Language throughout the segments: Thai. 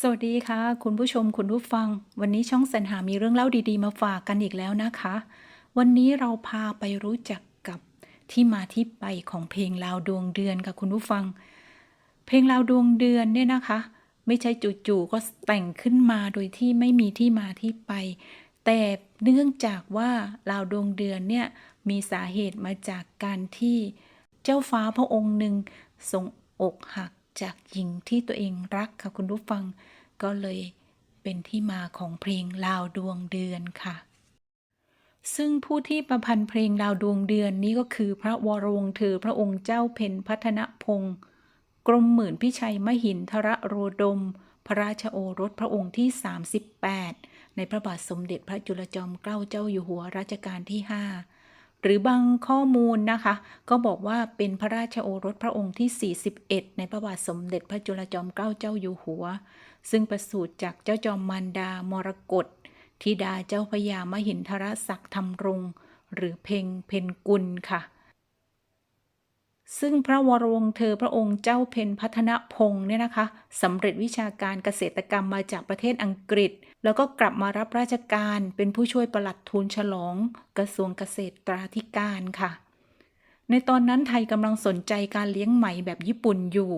สวัสดีค่ะ คุณผู้ชมคุณผู้ฟัง วันนี้ช่องสรรหามีเรื่องเล่าดีๆ มาฝากกันอีกแล้วนะคะ วันนี้เราพาไปรู้จักกับที่มาที่ไปของเพลงลาวดวงเดือนค่ะคุณผู้ฟัง เพลงลาวดวงเดือนเนี่ยนะคะ ไม่ใช่จู่ๆก็แต่งขึ้นมาโดยที่ไม่มีที่มาที่ไป แต่เนื่องจากว่าลาวดวงเดือนเนี่ยมีสาเหตุมาจากการที่เจ้าฟ้าพระองค์หนึ่งทรงอกหัก จากหญิงที่ตัวเองรักค่ะคุณผู้ฟัง ก็เลยเป็นที่มาของเพลงลาวดวงเดือนค่ะ ซึ่งผู้ที่ประพันธ์เพลงดาวดวงเดือนนี้ก็คือพระวรวงศ์เธอพระองค์เจ้าเพ็ญพัฒนพงศ์กรมหมื่นพิชัยมหินทรโรดม พระราชโอรสพระองค์ที่ 38 ในพระบาทสมเด็จพระจุลจอมเกล้าเจ้าอยู่หัวรัชกาลที่ 5 หรือบางข้อมูลนะคะ ก็บอกว่าเป็นพระราชโอรสพระองค์ที่ 41 ในพระบาทสมเด็จพระจุลจอมเกล้าเจ้าอยู่หัว ซึ่งประสูติจากเจ้าจอมมารดามรกตธิดาเจ้าพญามหินทรศักดิ์ธรรมรงหรือเพ่งเพนกุลค่ะ ซึ่งพระวรวงเธอพระองค์เจ้าเพนพัฒนพงศ์เนี่ยนะคะสำเร็จวิชาการเกษตรกรรมมาจากประเทศอังกฤษ แล้วก็กลับมารับราชการเป็นผู้ช่วยปลัดทูลฉลอง กระทรวงเกษตราธิการค่ะ ในตอนนั้นไทยกำลังสนใจการเลี้ยงไหมแบบญี่ปุ่นอยู่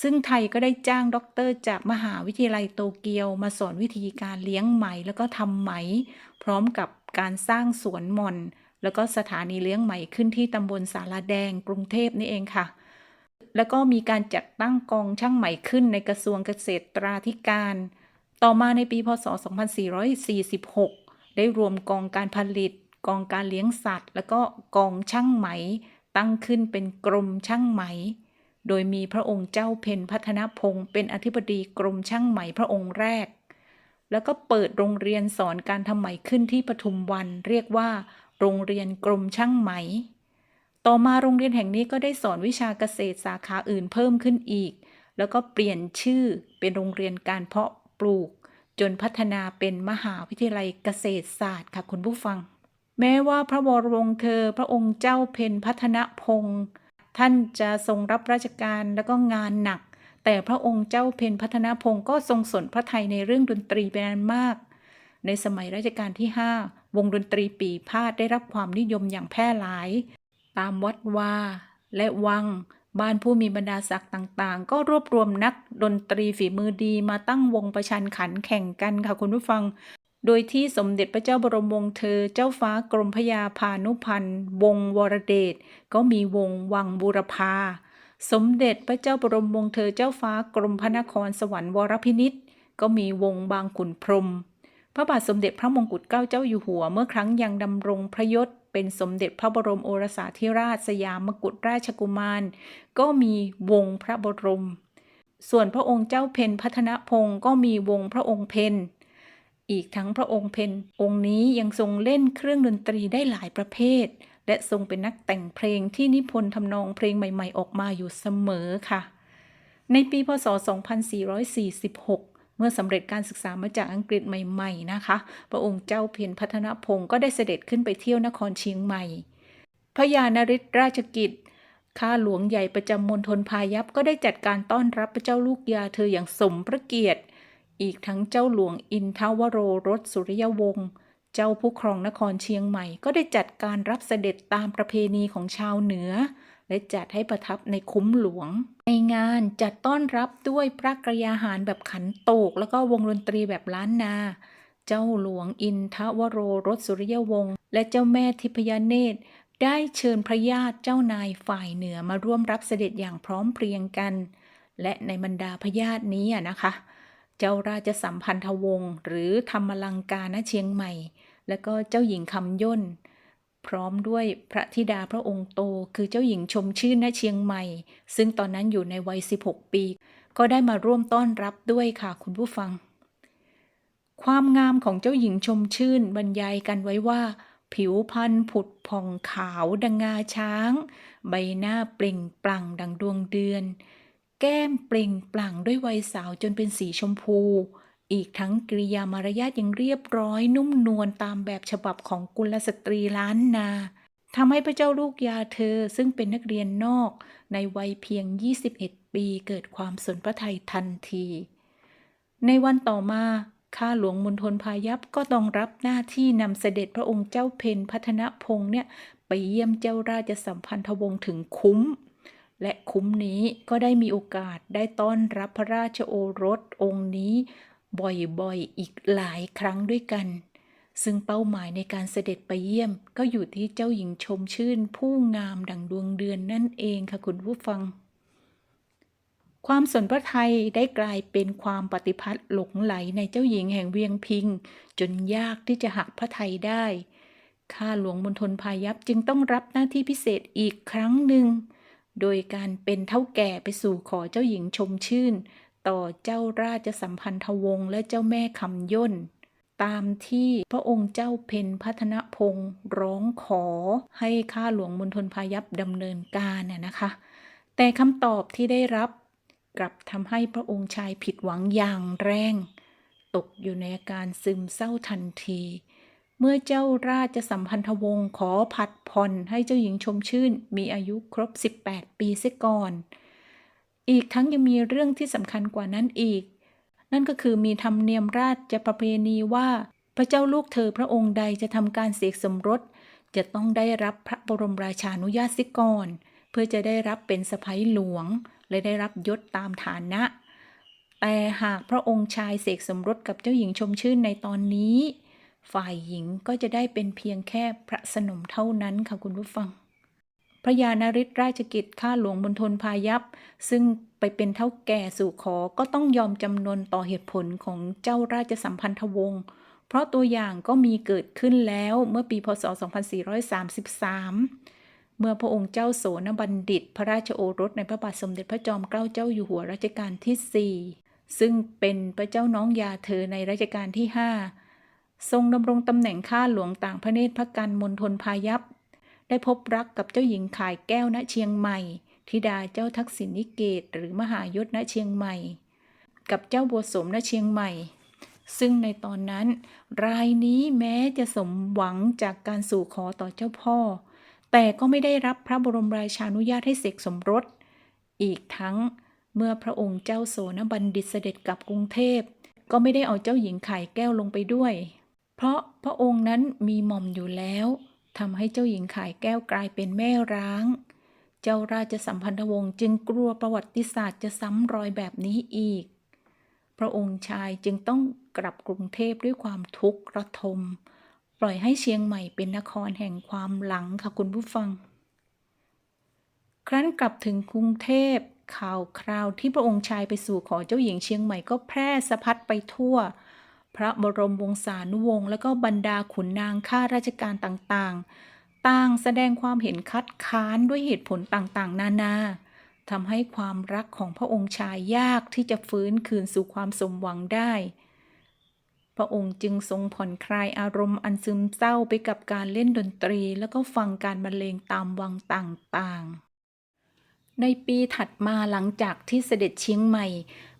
ซึ่งไทยก็ได้จ้างด็อกเตอร์จากมหาวิทยาลัยโตเกียว มาสอนวิธีการเลี้ยงไหมแล้วก็ทำไหม พร้อมกับการสร้างสวนหม่อน แล้วก็สถานีเลี้ยงไหมขึ้นที่ตำบลสาราแดงกรุงเทพนี่เองค่ะ แล้วก็มีการจัดตั้งกองช่างไหมขึ้นในกระทรวงเกษตราธิการ ต่อมาในปีพศ 2446 ได้รวมกองการผลิต กองการเลี้ยงสัตว์ แล้วก็กองช่างไหม ตั้งขึ้นเป็นกรมช่างไหม โดยมีพระองค์เจ้าเพนพัฒนพงศ์เป็นอธิบดีกรมช่างไหมพระองค์แรกแล้วก็เปิดโรงเรียนสอนการทำไหมขึ้นที่ปทุมวัน เรียกว่า โรงเรียนกรมช่างไหม ต่อมาโรงเรียนแห่งนี้ก็ได้สอนวิชาเกษตรสาขาอื่นเพิ่มขึ้นอีก แล้วก็เปลี่ยนชื่อเป็นโรงเรียนการเพาะปลูก จนพัฒนาเป็นมหาวิทยาลัยเกษตรศาสตร์ค่ะคุณผู้ฟัง แม้ว่าพระวรวงศ์เธอ พระองค์เจ้าเพนพัฒนพงศ์ท่านจะทรงรับราชการแล้วก็งานหนัก แต่พระองค์เจ้าเพนพัฒนพงศ์ก็ทรงสนพระไทยในเรื่องดนตรีเป็นอันมาก ในสมัยรัชกาลที่ 5 วงดนตรีปีพาดได้รับความนิยมอย่างแพร่หลาย ตามวัดวาและวัง บ้านผู้มีบรรดาศักดิ์ต่างๆ ก็รวบรวมนักดนตรีฝีมือดีมาตั้งวงประชันขันแข่งกันค่ะคุณผู้ฟัง โดยที่สมเด็จพระเจ้าบรมวงศ์เธอ เจ้าฟ้ากรมพยาพานุพันธ์ วงวรเดช ก็มีวงวังบูรพา สมเด็จพระเจ้าบรมวงศ์เธอ เจ้าฟ้ากรมพระนครสวรรค์วรพินิษก็มีวงบางขุนพรหม พระบาทสมเด็จพระมงกุฎเกล้าเจ้าอยู่หัว เมื่อครั้งยังดำรงพระยศเป็นสมเด็จพระบรมโอรสาธิราชสยามกุฎราชกุมาร ก็มีวงพระบรม ส่วนพระองค์เจ้าเพนพัฒนพงศ์ก็มีวงพระองค์เพนอีกทั้งพระองค์เพนองค์นี้ยังทรงเล่นเครื่องดนตรีได้หลายประเภท และทรงเป็นนักแต่งเพลงที่นิพนธ์ทำนองเพลงใหม่ ๆ ออกมาอยู่เสมอค่ะ ในปีพศ 2446 มื่อสำเร็จการศึกษามาจากอังกฤษใหม่ๆนะคะ พระองค์เจ้าเพียรพัฒนพงศ์ก็ได้เสด็จขึ้นไปเที่ยวนครเชียงใหม่ พระยานริศราชกิจข้าหลวงใหญ่ประจำมณฑลพายัพก็ได้จัดการต้อนรับพระเจ้าลูกยาเธออย่างสมพระเกียรติ อีกทั้งเจ้าหลวงอินทวโรรสสุริยวงศ์เจ้าผู้ครองนครเชียงใหม่ก็ได้จัดการรับเสด็จตามประเพณีของชาวเหนือ และจัดให้ประทับในคุ้มหลวง ในงานจัดต้อนรับด้วยพระกรยาหารแบบขันโตก แล้วก็วงดนตรีแบบล้านนา เจ้าหลวงอินทวโรรสสุริยวงศ์และเจ้าแม่ทิพยเนตร ได้เชิญพระญาติเจ้านายฝ่ายเหนือมาร่วมรับเสด็จอย่างพร้อมเพรียงกัน และในบรรดาพระญาตินี้นะคะ เจ้าราชสัมพันธวงศ์หรือธรรมลังกาณเชียงใหม่ และก็เจ้าหญิงคำย่น พร้อมด้วยพระธิดาพระองค์โต คือเจ้าหญิงชมชื่นณเชียงใหม่ ซึ่งตอนนั้นอยู่ในวัย 16 ปี ก็ได้มาร่วมต้อนรับด้วยค่ะคุณผู้ฟัง ความงามของเจ้าหญิงชมชื่นบรรยายกันไว้ว่า ผิวพรรณผุดผ่องขาวดังงาช้าง ใบหน้าเปล่งปลั่งดังดวงเดือน แก้มเปล่งปลั่งด้วยวัยสาวจนเป็นสีชมพู อีกทั้งกริยามารยาทยังเรียบร้อย นุ่มนวลตามแบบฉบับของกุลสตรีล้านนาทำให้พระเจ้าลูกยาเธอซึ่งเป็นนักเรียนนอกในวัยเพียง 21 ปีเกิดความสนพระทัยทันที ในวันต่อมาข้าหลวงมณฑลพายัพก็ต้องรับหน้าที่นำเสด็จพระองค์เจ้าเพนพัฒนพงษ์เนี่ยไปเยี่ยมเจ้าราชสัมพันธวงศ์ถึงคุ้ม และคุ้มนี้ก็ได้มีโอกาสได้ต้อนรับพระราชโอรสองค์นี้ บ่อยๆ อีกหลายครั้งด้วยกัน ซึ่งเป้าหมายในการเสด็จไปเยี่ยม ก็อยู่ที่เจ้าหญิงชมชื่น ผู้งามดังดวงเดือนนั่นเองค่ะคุณผู้ฟัง ความสนพระไทยได้กลายเป็นความปฏิพัทธ์หลงไหลในเจ้าหญิงแห่งเวียงพิง จนยากที่จะหักพระไทยได้ ข้าหลวงมณฑลพายัพจึงต้องรับหน้าที่พิเศษอีกครั้งหนึ่งโดยการเป็นเท่าแก่ไปสู่ขอเจ้าหญิงชมชื่น ต่อเจ้าราชสัมพันธวงศ์และเจ้าแม่คำย่น ตามที่พระองค์เจ้าเพนพัฒนพงศ์ร้องขอให้ข้าหลวงมณฑลพายัพดำเนินการน่ะนะคะ แต่คำตอบที่ได้รับกลับทำให้พระองค์ชายผิดหวังอย่างแรง ตกอยู่ในอาการซึมเศร้าทันที เมื่อเจ้าราชสัมพันธวงศ์ขอผัดผ่อนให้เจ้าหญิงชมชื่นมีอายุครบ 18 ปีเสียก่อน อีกทั้งยังมีเรื่องที่สำคัญกว่านั้นอีก นั่นก็คือมีธรรมเนียมราชประเพณีว่า พระเจ้าลูกเธอพระองค์ใดจะทำการเสกสมรส จะต้องได้รับพระบรมราชานุญาตเสิก่อน เพื่อจะได้รับเป็นสะใภ้หลวง และได้รับยศตามฐานะ แต่หากพระองค์ชายเสกสมรสกับเจ้าหญิงชมชื่นในตอนนี้ ฝ่ายหญิงก็จะได้เป็นเพียงแค่พระสนมเท่านั้นค่ะคุณผู้ฟัง พระยานริศราชกิจข้าหลวงมณฑลพายัพซึ่งไปเป็นเท่าแก่สู่ขอก็ต้องยอมจำนนต่อเหตุผลของเจ้าราชสัมพันธวงศ์เพราะตัวอย่างก็มีเกิดขึ้นแล้วเมื่อปีพศ 2433เมื่อพระองค์เจ้าโสนบัณฑิต พระราชโอรสในพระบาทสมเด็จพระจอมเกล้าเจ้าอยู่หัวรัชกาลที่ 4 ซึ่งเป็นพระเจ้าน้องยาเธอในรัชกาลที่ 5 ทรงดำรงตำแหน่งข้าหลวงต่างพระเนตรพระกันมณฑลพายัพ ได้พบรักกับเจ้าหญิงขายแก้วณเชียงใหม่ธิดาเจ้าทักษิณนิเกต หรือมหายศณเชียงใหม่ กับเจ้าบัวสมณเชียงใหม่ ซึ่งในตอนนั้น รายนี้แม้จะสมหวังจากการสู่ขอต่อเจ้าพ่อ แต่ก็ไม่ได้รับพระบรมราชานุญาตให้เสกสมรส อีกทั้งเมื่อพระองค์เจ้าโสนบัณฑิตเสด็จกลับกรุงเทพ ก็ไม่ได้เอาเจ้าหญิงไขายแก้วลงไปด้วย เพราะพระองค์นั้นมีหม่อมอยู่แล้ว ทำให้เจ้าหญิงขายแก้วกลายเป็นแม่ร้าง เจ้าราชสัมพันธวงศ์จึงกลัวประวัติศาสตร์จะซ้ำรอยแบบนี้อีก พระองค์ชายจึงต้องกลับกรุงเทพด้วยความทุกข์ระทม ปล่อยให้เชียงใหม่เป็นนครแห่งความหลังค่ะคุณผู้ฟัง ครั้นกลับถึงกรุงเทพข่าวคราวที่พระองค์ชายไปสู่ขอเจ้าหญิงเชียงใหม่ก็แพร่สะพัดไปทั่ว พระบรมวงศานุวงศ์และก็บรรดาขุนนางข้าราชการต่างๆ ต่างแสดงความเห็นคัดค้านด้วยเหตุผลต่างๆ นานาทำให้ความรักของพระองค์ชายยากที่จะฟื้นคืนสู่ความสมหวังได้ พระองค์จึงทรงผ่อนคลายอารมณ์อันซึมเศร้าไปกับการเล่นดนตรี แล้วก็ฟังการบรรเลงตามวังต่างๆ ในปีถัดมาหลังจากที่เสด็จเชียงใหม่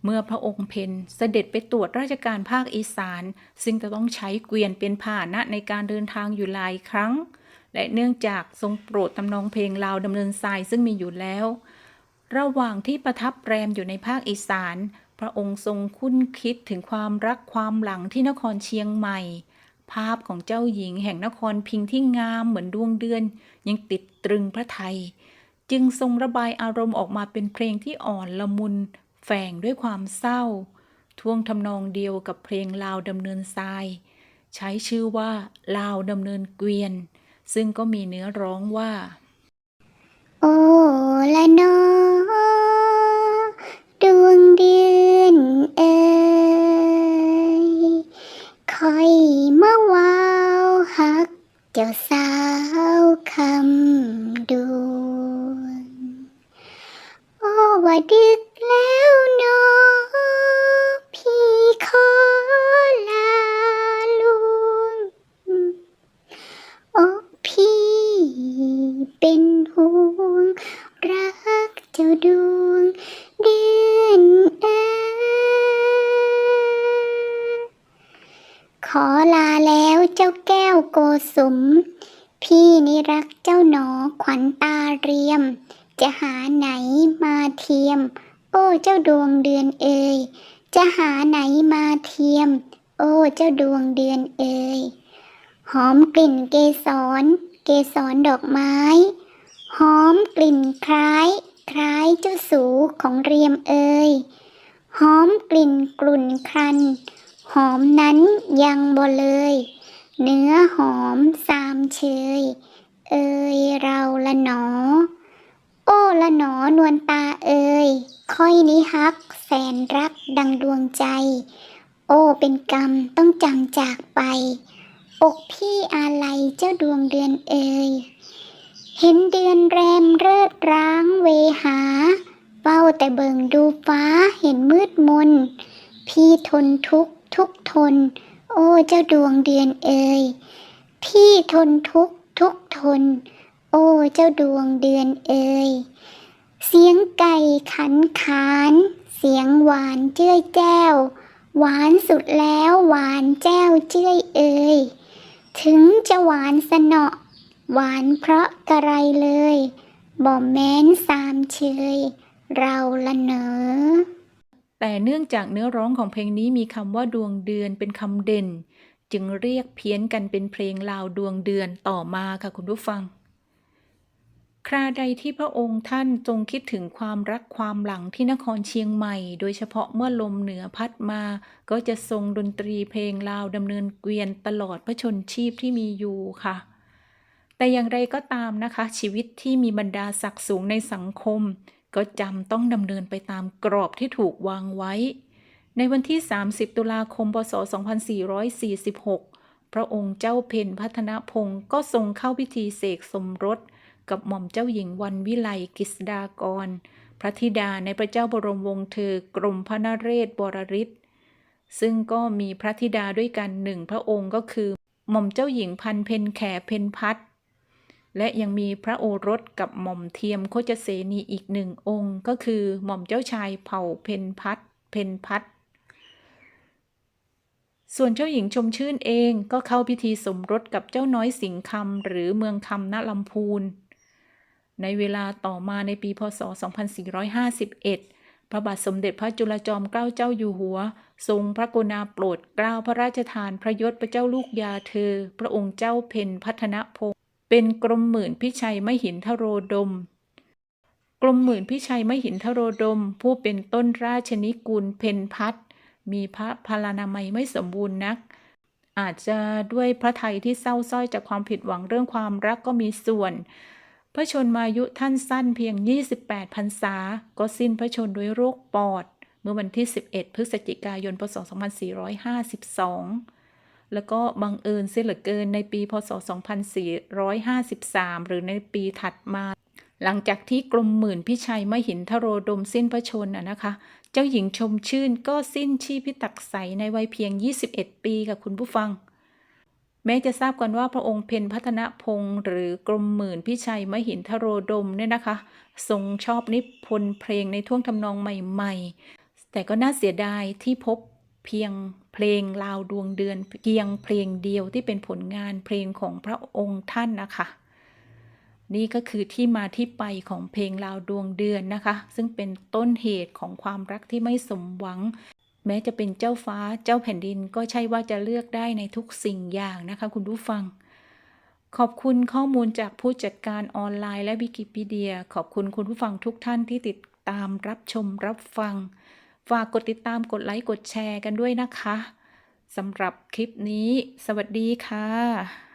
เมื่อพระองค์เพนเสด็จไปตรวจราชการภาคอีสาน ซึ่งจะต้องใช้เกวียนเป็นพาหนะในการเดินทางอยู่หลายครั้ง และเนื่องจากทรงโปรดทำนองเพลงลาวดำเนินทรายซึ่งมีอยู่แล้ว ระหว่างที่ประทับแรมอยู่ในภาคอีสาน พระองค์ทรงคุ้นคิดถึงความรักความหลังที่นครเชียงใหม่ ภาพของเจ้าหญิงแห่งนครพิงที่งามเหมือนดวงเดือน ยังติดตรึงพระไทย จึงทรงระบายอารมณ์ออกมาเป็นเพลงที่อ่อนละมุน แฝงด้วยความเศร้า ท่วงทำนองเดียวกับเพลงลาวดำเนินทราย ใช้ชื่อว่าลาวดำเนินเกวียน ซึ่งก็มีเนื้อร้องว่า โอ้ละนอดวงเดือนเอ่ยคอยมาว้าวหักเจ้าสา ดวงเดือนเอ๋ยขอลาแล้วเจ้าแก้วโกสุม พี่นี่รักเจ้าหนอขวัญตาเรียม จะหาไหนมาเทียม โอ้เจ้าดวงเดือนเอ่ยจะหาไหนมาเทียม โอ้เจ้าดวงเดือนเอ่ยหอมกลิ่นเกสร เกสรดอกไม้ หอมกลิ่นคล้าย คล้ายเจ้าสูของเรียมเอ่ยหอมกลิ่นกลุ่นครัน หอมนั้นยังบ่เลย เนื้อหอมสามเชย เอ่ยเราละหนอ โอ้ละหนอนวลตาเอ่ยค่อยนี้ฮัก แสนรักดังดวงใจ โอ้เป็นกรรมต้องจำจากไป อกพี่อาลัยเจ้าดวงเดือนเอ่ย เห็นเดือนแรมเริดร้างเวหาเฝ้าแต่เบิ่งดูฟ้าเห็นมืดมน พี่ทนทุกทุกทน โอ้เจ้าดวงเดือนเอ่ยพี่ทนทุกทุกทน โอ้เจ้าดวงเดือนเอ่ยเสียงไก่ขันขาน เสียงหวานเจ้ยแจ้ว หวานสุดแล้วหวานแจ้วเจ้ยเอ่ยถึงจะหวานสนอ หวานเพราะกระไรเลยบ่แม้นสามเชย เราละเนอ แต่เนื่องจากเนื้อร้องของเพลงนี้มีคำว่าดวงเดือนเป็นคำเด่น จึงเรียกเพี้ยนกันเป็นเพลงลาวดวงเดือนต่อมาค่ะคุณผู้ฟัง คราใดที่พระองค์ท่านทรงคิดถึงความรักความหลังที่นครเชียงใหม่ โดยเฉพาะเมื่อลมเหนือพัดมา ก็จะทรงดนตรีเพลงลาวดำเนินเกวียนตลอดพระชนชีพที่มีอยู่ค่ะ แต่อย่างไรก็ตามนะคะ ชีวิตที่มีบรรดาศักดิ์สูงในสังคม ก็จำต้องดำเนินไปตามกรอบที่ถูกวางไว้ ในวันที่ 30 ตุลาคม พศ 2446 พระองค์เจ้าเพนพัฒนพงศ์ก็ทรงเข้าพิธีเสกสมรส กับหม่อมเจ้าหญิงวันวิไลกิษดากร พระธิดาในพระเจ้าบรมวงศ์เธอกรมพระนเรศบรริศซึ่งก็มีพระธิดาด้วยกันหนึ่งพระองค์ก็คือ หม่อมเจ้าหญิงพันเพนแขเพนพัฒ และยังมีพระโอรสกับหม่อมเทียมโคจเสนีอีกหนึ่งองค์ ก็คือหม่อมเจ้าชายเผ่าเพนพัฒน์เพนพัฒน์ส่วนเจ้าหญิงชมชื่นเองก็เข้าพิธีสมรสกับเจ้าน้อยสิงห์คำหรือเมืองคำณลำพูน ในเวลาต่อมาในปีพศ 2451 พระบาทสมเด็จพระจุลจอมเกล้าเจ้าอยู่หัว ทรงพระกรุณาโปรดเกล้าพระราชทานพระยศพระเจ้าลูกยาเธอ พระองค์เจ้าเพนพัฒนพงศ์ เป็นกรมหมื่นพิชัยมหินทโรดม กรมหมื่นพิชัยมหินทโรดม ผู้เป็นต้นราชนิกุลเพนพัฒมีพระพลานามัยไม่สมบูรณ์นัก อาจจะด้วยพระไทยที่เศร้าส้อยจากความผิดหวังเรื่องความรักก็มีส่วน พระชนมายุท่านสั้นเพียง 28พรรษา ก็สิ้นพระชนด้วยโรคปอด เมื่อวันที่ 11 พฤศจิกายน พศ 2452 แล้วก็บังเอิญเสียเหลือเกินในปีพศ 2453 หรือในปีถัดมา หลังจากที่กรมหมื่นพิชัยมหินทโรดมสิ้นพระชนม์อะนะคะ เจ้าหญิงชมชื่นก็สิ้นชีพิตักใสในวัยเพียง 21 ปีค่ะคุณผู้ฟัง แม้จะทราบกันว่าพระองค์เพนพัฒนพงศ์หรือกรมหมื่นพิชัยมหินทโรดมเนี่ยนะคะ ทรงชอบนิพนธ์เพลงในท่วงทำนองใหม่ ๆ แต่ก็น่าเสียดายที่พบ เพียงเพลงลาวดวงเดือนเพียงเพลงเดียวที่เป็นผลงานเพลงของพระองค์ท่านนะคะ นี่ก็คือที่มาที่ไปของเพลงลาวดวงเดือนนะคะ ซึ่งเป็นต้นเหตุของความรักที่ไม่สมหวัง แม้จะเป็นเจ้าฟ้าเจ้าแผ่นดินก็ใช่ว่าจะเลือกได้ในทุกสิ่งอย่างนะคะ คุณผู้ฟังขอบคุณข้อมูลจากผู้จัดการออนไลน์และวิกิพีเดีย ขอบคุณคุณผู้ฟังทุกท่านที่ติดตามรับชมรับฟัง ฝากกดติดตามกดไลค์กดแชร์กันด้วยนะคะสำหรับคลิปนี้ สวัสดีค่ะ